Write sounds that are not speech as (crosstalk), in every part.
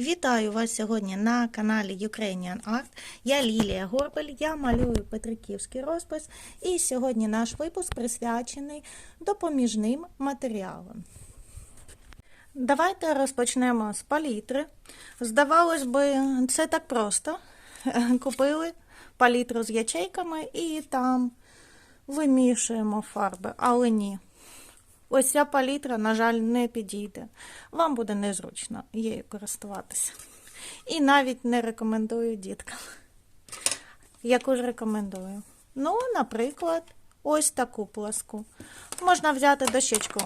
Вітаю вас сьогодні на каналі Ukrainian Art. Я Лілія Горбель, я малюю Петриківський розпис, і сьогодні наш випуск присвячений допоміжним матеріалам. Давайте розпочнемо з палітри. Здавалось би, це так просто. (laughs) Купили палітру з ячейками і там вимішуємо фарби, але ні. Ось ця палітра, на жаль, не підійде. Вам буде незручно її користуватися. І навіть не рекомендую діткам. Яку ж рекомендую? Ну, наприклад, ось таку пласку. Можна взяти дощечку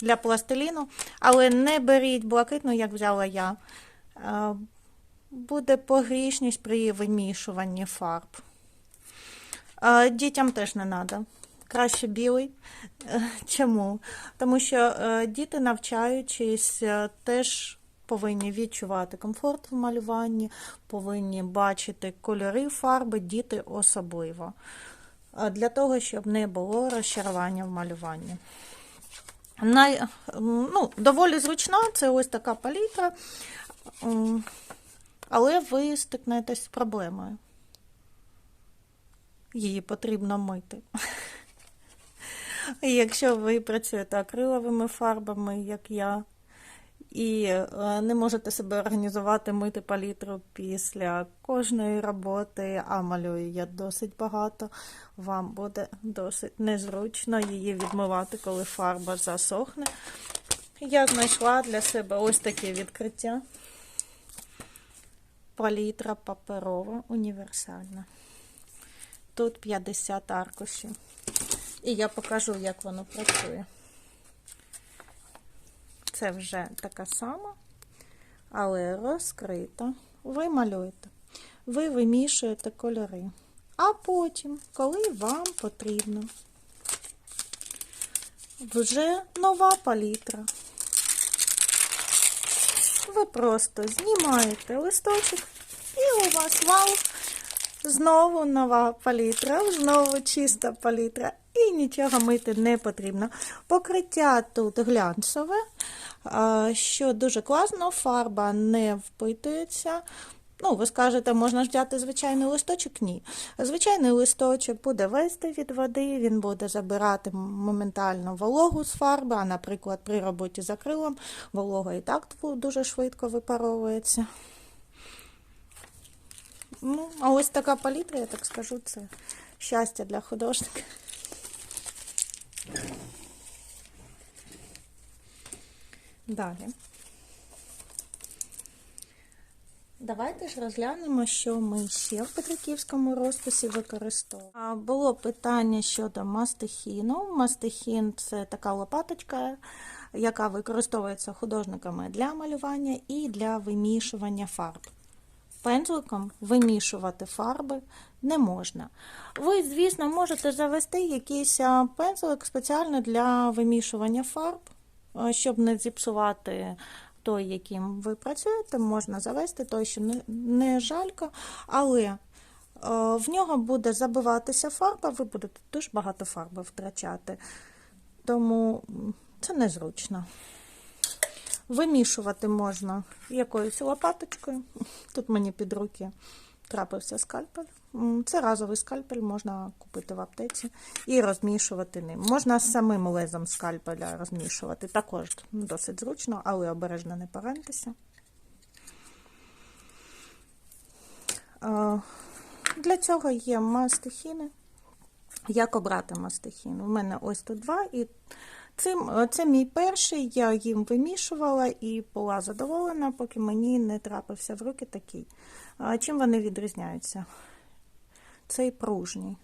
для пластиліну, але не беріть блакитну, як взяла я. Е, Буде погрішність при вимішуванні фарб. Е, Дітям теж не треба. Краще білий. Е, Чому? Тому що е, діти, навчаючись, е, теж повинні відчувати комфорт в малюванні, повинні бачити кольори фарби, діти особливо. Для того, щоб не було розчарування в малюванні. Най, ну, доволі зручна, це ось така палітра, але ви стикнетесь з проблемою. Її потрібно мити. Якщо ви працюєте акриловими фарбами, як я, і е, не можете себе організувати мити палітру після кожної роботи, а малюю я досить багато, вам буде досить незручно її відмивати, коли фарба засохне. Я знайшла для себе ось таке відкриття. Палітра паперова універсальна. Тут 50 аркушів. І я покажу, як воно працює. Це вже така сама, але розкрита. Ви малюєте. Ви вимішуєте кольори. А потім, коли вам потрібно, вже нова палітра. Ви просто знімаєте листочок, і у вас вау! Знову нова палітра, знову чиста палітра. І нічого мити не потрібно. Покриття тут глянцеве, що дуже класно, фарба не впитується. Ну, ви скажете, можна ж взяти звичайний листочок? Ні. Звичайний листочок буде вести від води, він буде забирати моментально вологу з фарби, а, наприклад, при роботі з акрилом волога і так дуже швидко випаровується. Ну, а ось така палітра, я так скажу, це щастя для художника. Далі. Давайте ж розглянемо, що ми ще в Петриківському розписі використовуємо. Було питання щодо мастихіну. Мастихін це така лопаточка, яка використовується художниками для малювання і для вимішування фарб. Пензликом вимішувати фарби не можна. Ви, звісно, можете завести якийсь пензлик спеціально для вимішування фарб, щоб не зіпсувати той, яким ви працюєте, можна завести той, що не, жалько, але в нього буде забиватися фарба, ви будете дуже багато фарби втрачати. Тому це незручно. Вимішувати можна якоюсь лопаточкою. Тут мені під руки трапився скальпель. Це разовий скальпель, можна купити в аптеці і розмішувати ним. Можна з самим лезом скальпеля розмішувати. Також досить зручно, але обережно не пораньтеся. Для цього є мастихіни. Як обрати мастихін? У мене ось тут два. і Цим, Це мій перший, я їм вимішувала і була задоволена, поки мені не трапився в руки такий. Чим вони відрізняються? Цей пружній,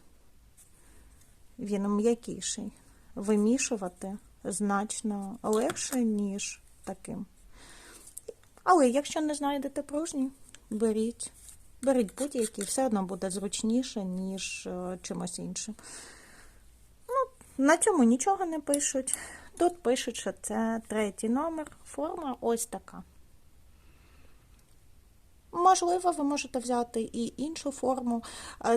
він м'якіший. Вимішувати значно легше, ніж таким. Але якщо не знайдете пружні, беріть. Беріть будь-який, все одно буде зручніше, ніж чимось іншим. На цьому нічого не пишуть. Тут пишуть, що це третій номер, форма ось така. Можливо, ви можете взяти і іншу форму.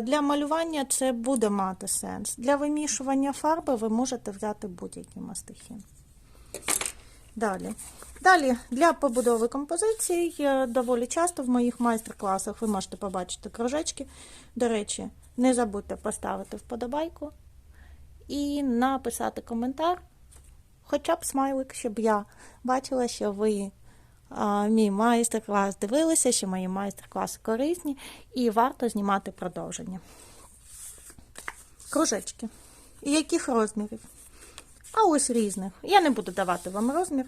Для малювання це буде мати сенс. Для вимішування фарби ви можете взяти будь-який мастихін. Далі. Далі для побудови композицій е, доволі часто в моїх майстер-класах ви можете побачити кружечки. До речі, не забудьте поставити вподобайку і написати коментар, хоча б смайлик, щоб я бачила, що ви а, мій майстер-клас дивилися, що мої майстер-класи корисні і варто знімати продовження. Кружечки. І яких розмірів? А ось різних. Я не буду давати вам розмір.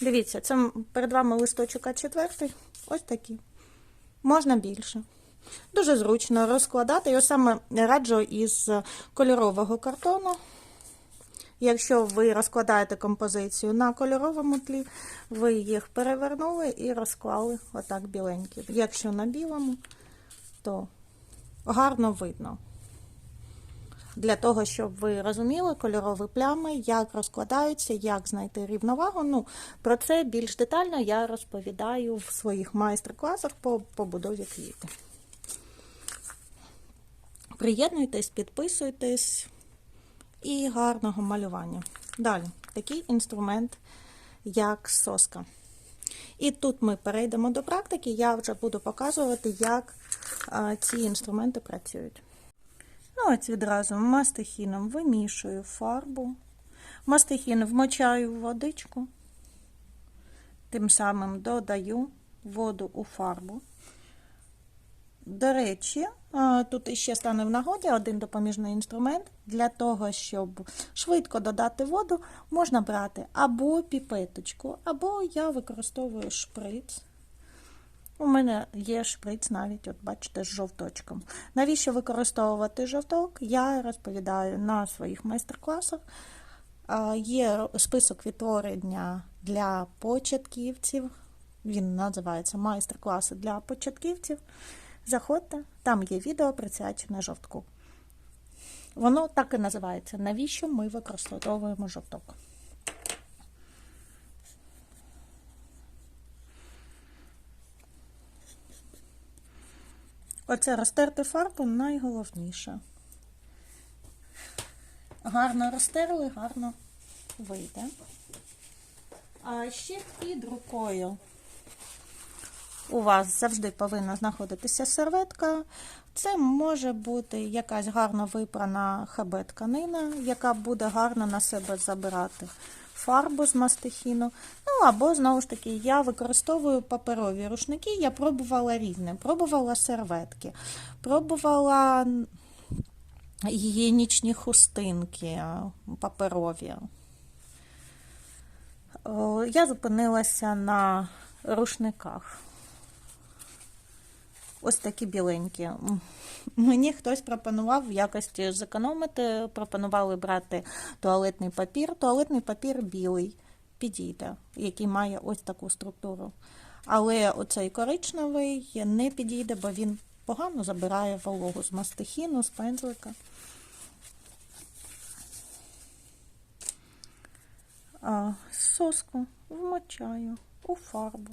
Дивіться, це перед вами листочок А4. Ось такі. Можна більше. Дуже зручно розкладати. Я саме раджу із кольорового картону. Якщо ви розкладаєте композицію на кольоровому тлі, ви їх перевернули і розклали отак біленькі. Якщо на білому, то гарно видно. Для того, щоб ви розуміли кольорові плями, як розкладаються, як знайти рівновагу. Ну, про це більш детально я розповідаю в своїх майстер-класах по побудові квіти. Приєднуйтесь, підписуйтесь і гарного малювання. Далі, такий інструмент, як соска. І тут ми перейдемо до практики, я вже буду показувати, як ці інструменти працюють. Ну, ось відразу мастихіном вимішую фарбу. Мастихін вмочаю в водичку, тим самим додаю воду у фарбу. До речі, тут іще стане в нагоді один допоміжний інструмент. Для того, щоб швидко додати воду, можна брати або піпеточку, або я використовую шприц. У мене є шприц навіть, от бачите, з жовточком. Навіщо використовувати жовток? Я розповідаю на своїх майстер-класах. Є список відтворення для початківців. Він називається майстер-класи для початківців. Заходьте, там є відео присвячене жовтку. Воно так і називається. Навіщо ми використовуємо жовток? Оце розтерти фарбу найголовніше. Гарно розтерли, гарно вийде. А ще під рукою у вас завжди повинна знаходитися серветка. Це може бути якась гарно випрана хабе тканина, яка буде гарно на себе забирати фарбу з мастихіну. Ну або, знову ж таки, я використовую паперові рушники. Я пробувала різне. Пробувала серветки, пробувала гігієнічні хустинки паперові. Я зупинилася на рушниках. Ось такі біленькі. Мені хтось пропонував в якості зекономити, пропонували брати туалетний папір. Туалетний папір білий підійде, який має ось таку структуру. Але оцей коричневий не підійде, бо він погано забирає вологу з мастихіну, з пензлика. А, соску вмочаю у фарбу.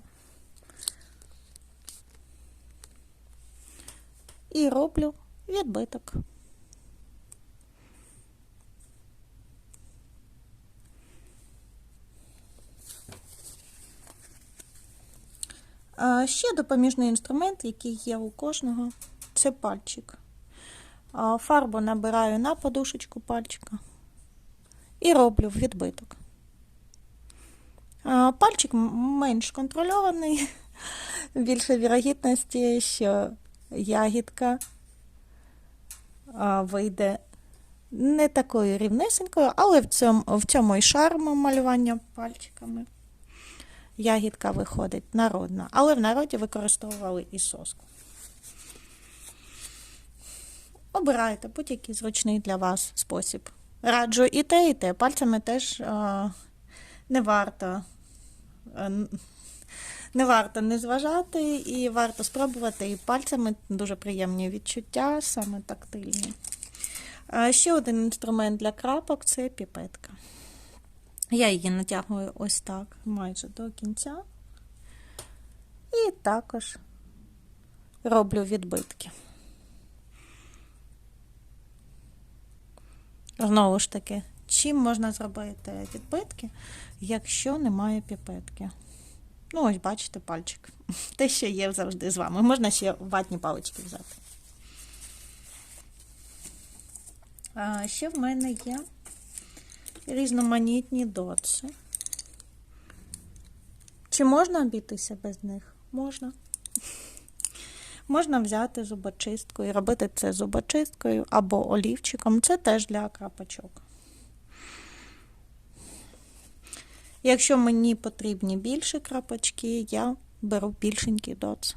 І роблю відбиток. Ще допоміжний інструмент, який є у кожного, це пальчик. Фарбу набираю на подушечку пальчика і роблю відбиток. Пальчик менш контрольований, (laughs) більше вірогідності, що ягідка вийде не такою рівнесенькою, але в цьому, в цьому і шарм малювання пальчиками. Ягідка виходить народна, але в народі використовували і соску. Обирайте будь-який зручний для вас спосіб. Раджу і те, і те. Пальцями теж а, не варто. Не варто не зважати і варто спробувати. І пальцями дуже приємні відчуття, саме тактильні. Ще один інструмент для крапок це піпетка. Я її натягую ось так, майже до кінця. І також роблю відбитки. Знову ж таки, чим можна зробити відбитки, якщо немає піпетки. Ну, ось бачите, пальчик. (laughs) Те, що є завжди з вами. Можна ще ватні палички взяти. А ще в мене є різноманітні доци. Чи можна обійтися без них? Можна. (laughs) Можна взяти зубочистку і робити це зубочисткою або олівчиком. Це теж для крапочок. Якщо мені потрібні більші крапочки, я беру більшенький доц.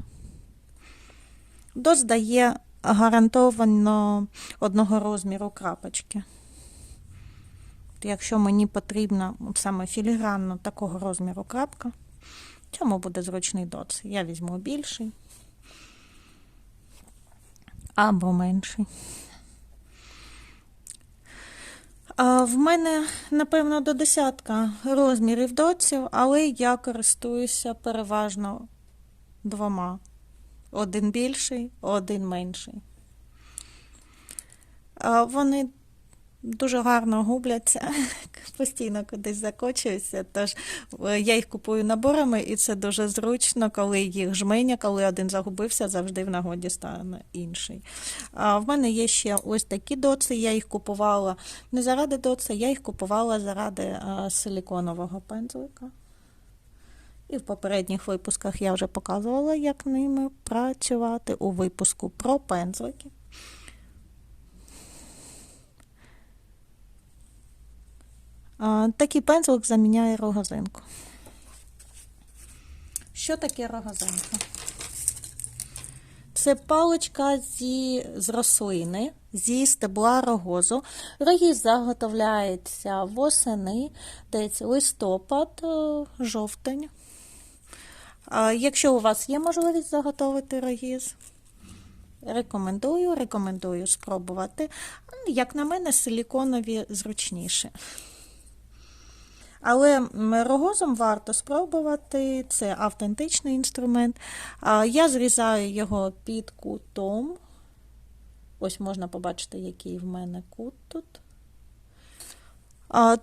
Доц дає гарантовано одного розміру крапочки. Якщо мені потрібна саме філігранно такого розміру крапка, цьому буде зручний доц. Я візьму більший або менший. В мене, напевно, до десятка розмірів доців, але я користуюся переважно двома. Один більший, один менший. Вони дуже гарно губляться, (laughs) постійно кудись закочуються. Тож е, я їх купую наборами, і це дуже зручно, коли їх жменя, коли один загубився, завжди в нагоді стане інший. А в мене є ще ось такі доци. Я їх купувала не заради доци, я їх купувала заради е, силіконового пензлика. І в попередніх випусках я вже показувала, як ними працювати у випуску про пензлики. Такий пензлик заміняє рогозинку. Що таке рогозинка? Це паличка зі, з рослини, зі стебла рогозу. Рогіз заготовляється восени, десь листопад, е, жовтень. А Якщо у вас є можливість заготовити рогіз, рекомендую, рекомендую спробувати. Як на мене, силіконові зручніше. Але рогозом варто спробувати, це автентичний інструмент. Я зрізаю його під кутом. Ось можна побачити, який в мене кут тут.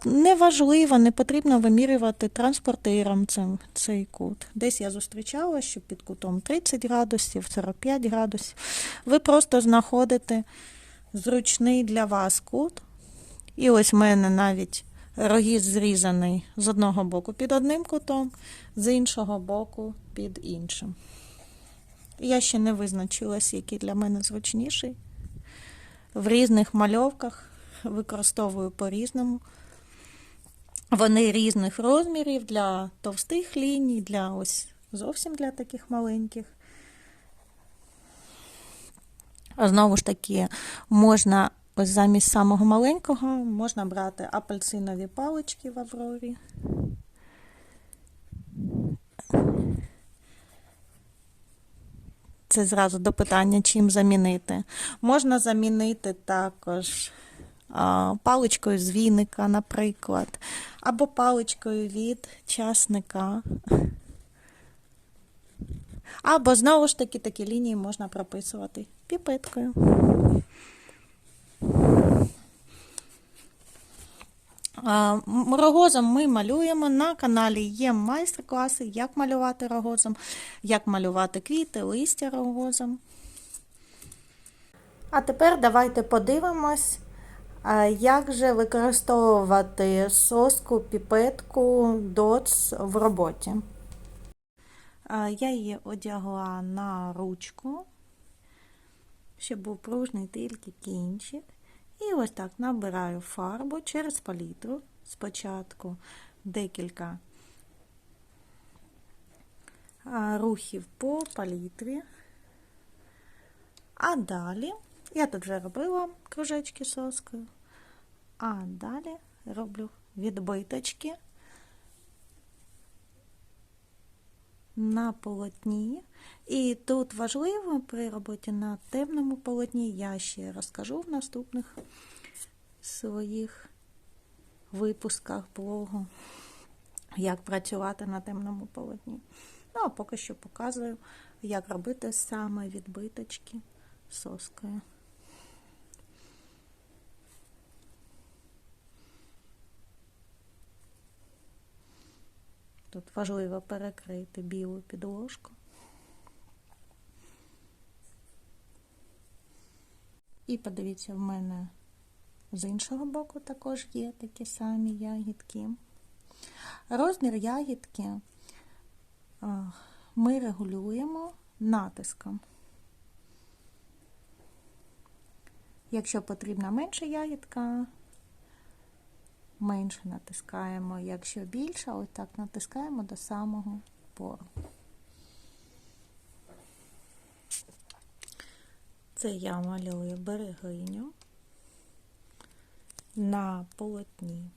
Неважливо, не потрібно вимірювати транспортиром цей кут. Десь я зустрічала, що під кутом 30 градусів, 45 градусів. Ви просто знаходите зручний для вас кут. І ось в мене навіть рогіз зрізаний з одного боку під одним кутом, з іншого боку під іншим. Я ще не визначилась, який для мене зручніший. В різних мальовках використовую по-різному. Вони різних розмірів для товстих ліній, для ось зовсім для таких маленьких. Знову ж таки, можна ось замість самого маленького можна брати апельсинові палички в Аврорі. Це зразу до питання, чим замінити. Можна замінити також паличкою з віника, наприклад, або паличкою від часника. Або знову ж таки такі лінії можна прописувати піпеткою. А, м- Рогозом ми малюємо. На каналі є майстер-класи, як малювати рогозом, як малювати квіти, листя рогозом. А тепер давайте подивимось, як же використовувати соску, піпетку, доц в роботі. Я її одягла на ручку, щоб був пружний тільки кінчик. І ось так набираю фарбу через палітру. Спочатку декілька рухів по палітрі. А далі, я тут вже робила кружечки соскою, а далі роблю відбиточки на полотні. І тут важливо при роботі на темному полотні, я ще розкажу в наступних своїх випусках блогу, як працювати на темному полотні. Ну, а поки що показую, як робити саме відбиточки соскою. Тут важливо перекрити білу підложку. І подивіться, в мене з іншого боку також є такі самі ягідки. Розмір ягідки ми регулюємо натиском. Якщо потрібна менша ягідка, менше натискаємо. Якщо більша, ось так натискаємо до самого пору. Це я малюю берегиню на полотні.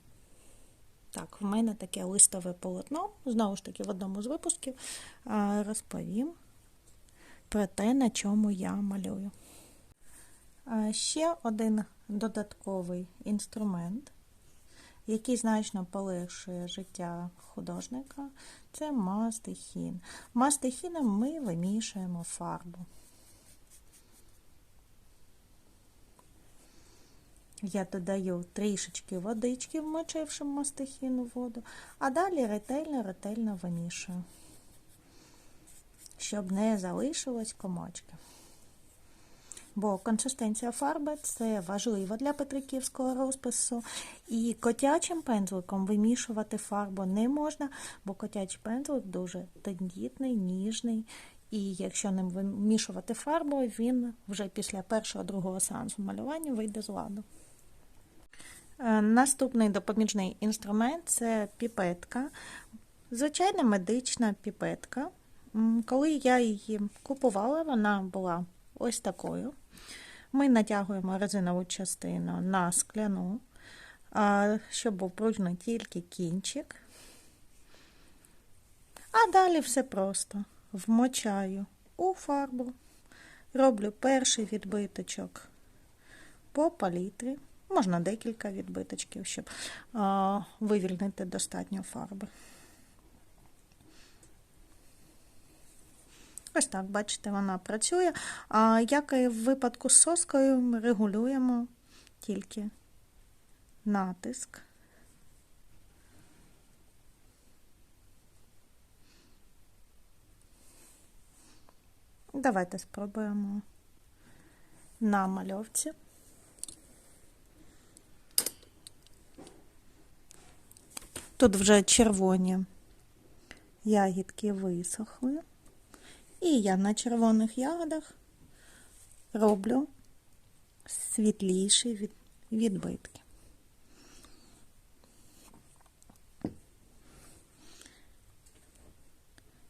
Так, в мене таке листове полотно, знову ж таки, в одному з випусків розповім про те, на чому я малюю. Ще один додатковий інструмент, який значно полегшує життя художника, це мастихін. Мастихіном ми вимішуємо фарбу. Я додаю трішечки водички, вмочивши мастихіну воду, а далі ретельно-ретельно вимішую, щоб не залишилось комочки. Бо консистенція фарби це важливо для петриківського розпису. І котячим пензликом вимішувати фарбу не можна, бо котячий пензлик дуже тендітний, ніжний. І якщо ним вимішувати фарбу, він вже після першого-другого сеансу малювання вийде з ладу. Е, наступний допоміжний інструмент це піпетка. Звичайна медична піпетка. Коли я її купувала, вона була ось такою. Ми натягуємо резинову частину на скляну, щоб був пружний тільки кінчик. А далі все просто вмочаю у фарбу, роблю перший відбиточок по палітрі. Можна декілька відбиточків, щоб вивільнити достатньо фарби. Ось так, бачите, вона працює. А як і в випадку з соскою, ми регулюємо тільки натиск. Давайте спробуємо на мальовці. Тут вже червоні ягідки висохли. І я на червоних ягодах роблю світліші відбитки.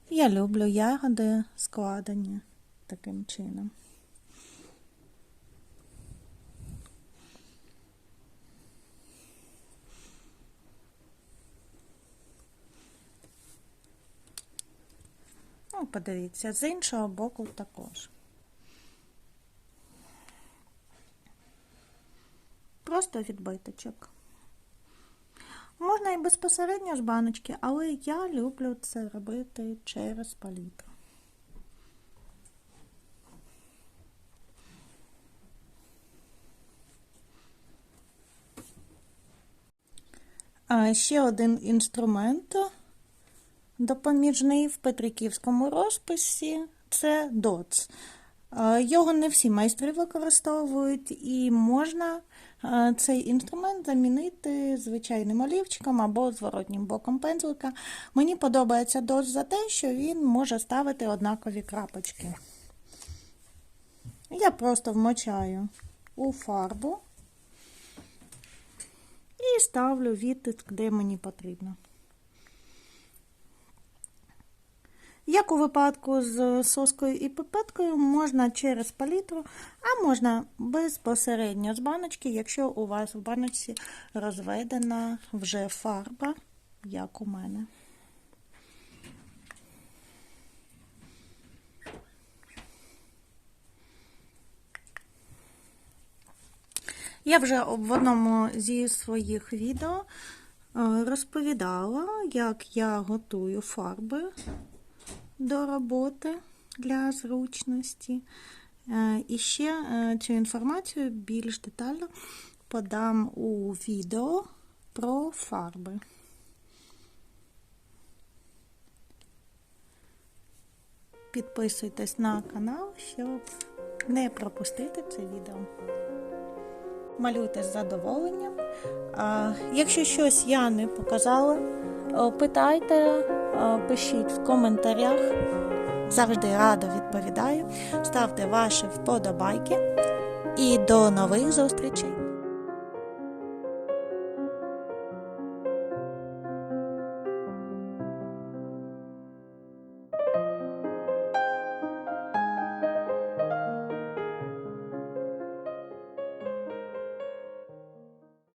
Я люблю ягоди складені таким чином. Подивіться, з іншого боку також. Просто відбиточок. Можна і безпосередньо з баночки, але я люблю це робити через палітру. А ще один інструмент допоміжний в Петриківському розписі це доц. Його не всі майстри використовують, і можна цей інструмент замінити звичайним олівчиком або зворотнім боком пензлика. Мені подобається доц за те, що він може ставити однакові крапочки. Я просто вмочаю у фарбу і ставлю відтиск, де мені потрібно. Як у випадку з соскою і пипеткою, можна через палітру, а можна безпосередньо з баночки, якщо у вас в баночці розведена вже фарба, як у мене. Я вже в одному зі своїх відео е, розповідала, як я готую фарби до роботи для зручності. Е, і ще е, цю інформацію більш детально подам у відео про фарби. підписуйтесь на канал, щоб не пропустити це відео. Малюйте з задоволенням. Якщо щось я не показала, питайте, о, пишіть в коментарях. Завжди радо відповідаю. Ставте ваші вподобайки. І до нових зустрічей!